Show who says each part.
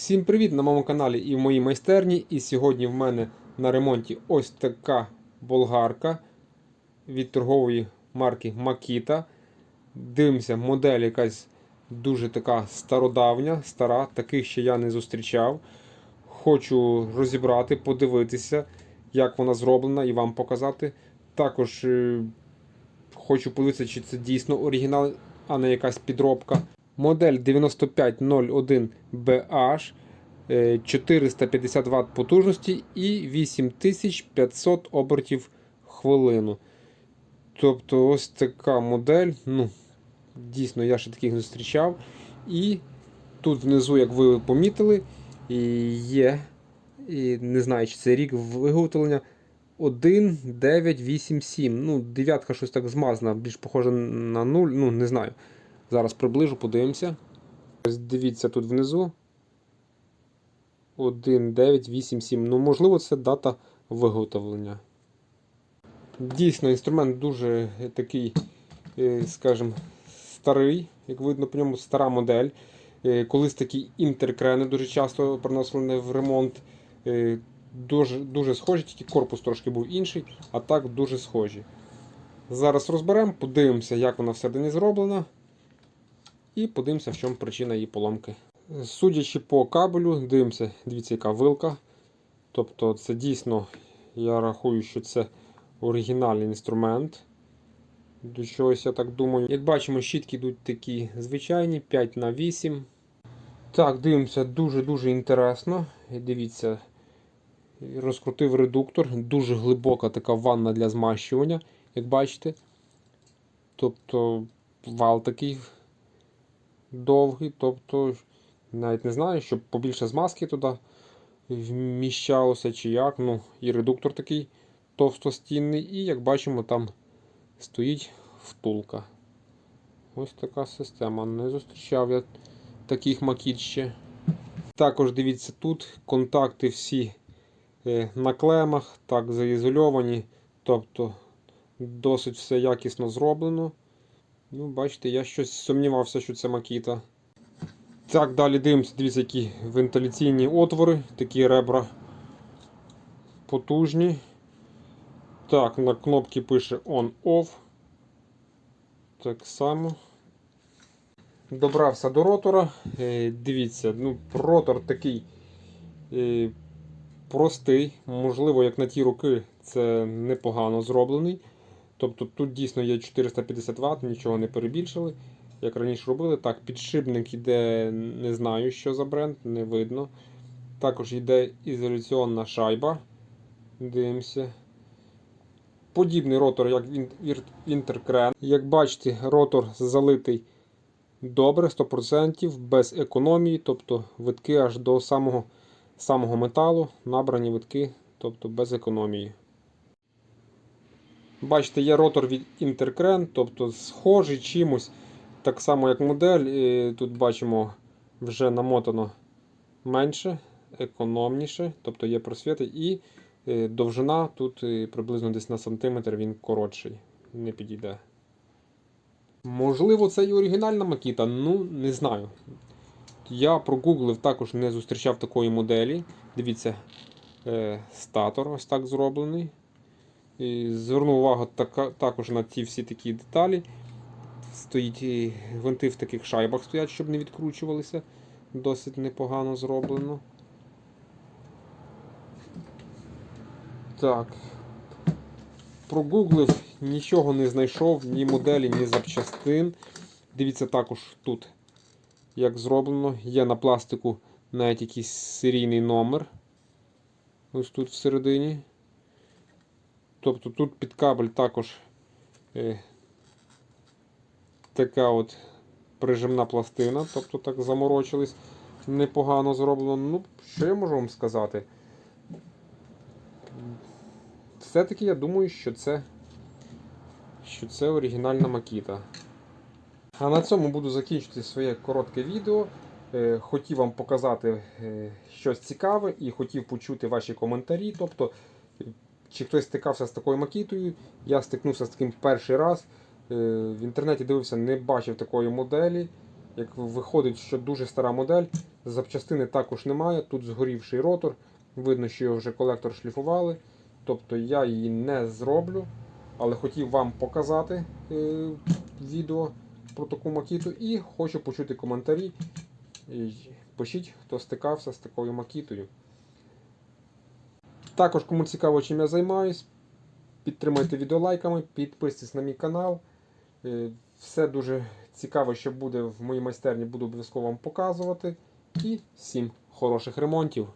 Speaker 1: Всім привіт на моєму каналі і в моїй майстерні. І сьогодні в мене на ремонті ось така болгарка від торгової марки Makita. Дивимося, модель якась дуже така стародавня, стара, таких ще я не зустрічав. Хочу розібрати, подивитися, як вона зроблена, і вам показати. Також е, хочу подивитися, чи це дійсно оригінал, а не якась підробка. Модель 9501BH, е, 450 Вт потужності і 8500 обертів хвилину. Тобто ось така модель. ну, Дійсно, я ще таких не зустрічав. І тут внизу, як ви помітили, є, і не знаю, чи це рік виготовлення 1987. Ну, дев'ятка щось так змазана, більш похоже на 0, ну не знаю. Зараз приближу, подивимося. Дивіться тут внизу. 1987. Ну, можливо, це дата виготовлення. Дійсно, інструмент дуже такий, е, скажімо, старий, як видно по ньому, стара модель. Е, Колись такі інтеркрени дуже часто приносили в ремонт. Е, Дуже, дуже схожі, тільки корпус трошки був інший, а так дуже схожі. Зараз розберемо, подивимося, як вона всередині зроблена. І подивимося, в чому причина її поломки. Судячи по кабелю, дивимося, дивіться, яка вилка. Тобто, це дійсно, я рахую, що це оригінальний інструмент. До чогось, я так думаю. Як бачимо, щітки йдуть такі звичайні, 5 на 8 Так, дивимося, дуже-дуже інтересно. Дивіться, розкрутив редуктор, дуже глибока така ванна для змащування, як бачите. Тобто вал такий довгий, тобто навіть не знаю, щоб побільше змазки туди вміщалося чи як. Ну, І редуктор такий товстостінний, і як бачимо, там стоїть втулка. Ось така система. Не зустрічав я таких макіт ще. Також дивіться, тут контакти всі е, на клемах, так заізольовані, тобто досить все якісно зроблено. Ну, бачите, я щось сумнівався, що це макіта. Так, далі дивимося, дивіться, які вентиляційні отвори, такі ребра потужні. Так, на кнопці пише On-Off. Так само. Добрався до ротора. Е, дивіться, ну, ротор такий е, простий, можливо, як на ті роки, це непогано зроблений. Тобто тут дійсно є 450 Вт, нічого не перебільшили. Як раніше робили. Так, підшипник йде, не знаю, що за бренд, не видно. Також йде ізоляційна шайба. Дивимося. Подібний ротор, як інтеркрен. Як бачите, ротор залитий добре, 100%, без економії, тобто витки аж до самого самого металу, набрані витки, тобто без економії. Бачите, є ротор від Intercran, тобто схожий чимось, так само як модель. І тут бачимо вже намотано менше, економніше, тобто є просвіти. І е, довжина тут е, приблизно десь на сантиметр він коротший, не підійде. Можливо, це і оригінальна макіта, ну не знаю. Я прогуглив, також не зустрічав такої моделі. Дивіться, е, статор ось так зроблений. Звернув увагу також на ці всі такі деталі. Стоїть і гвинти в таких шайбах стоять, щоб не відкручувалися. Досить непогано зроблено. Так. Прогуглив, нічого не знайшов, ні моделі, ні запчастин. Дивіться також тут, як зроблено. Є на пластику навіть якийсь серійний номер. Ось тут всередині. Тобто тут під кабель також е, така от прижимна пластина, тобто так заморочились, непогано зроблено. Ну, що я можу вам сказати? Все-таки я думаю, що це, що це оригінальна макіта. А на цьому буду закінчити своє коротке відео. Е, Хотів вам показати е, щось цікаве і хотів почути ваші коментарі. Тобто, чи хтось стикався з такою макітою. Я стикнувся з таким перший раз. Е, В інтернеті дивився, не бачив такої моделі. Як виходить, що дуже стара модель, запчастини також немає. Тут згорівший ротор. Видно, що його вже колектор шліфували. Тобто я її не зроблю, але хотів вам показати е, відео про таку макіту і хочу почути коментарі. Пишіть, хто стикався з такою макітою. Також, кому цікаво, чим я займаюсь, підтримайте відео лайками, підписуйтесь на мій канал. Е, Все дуже цікаво, що буде в моїй майстерні, буду обов'язково вам показувати. І всім хороших ремонтів!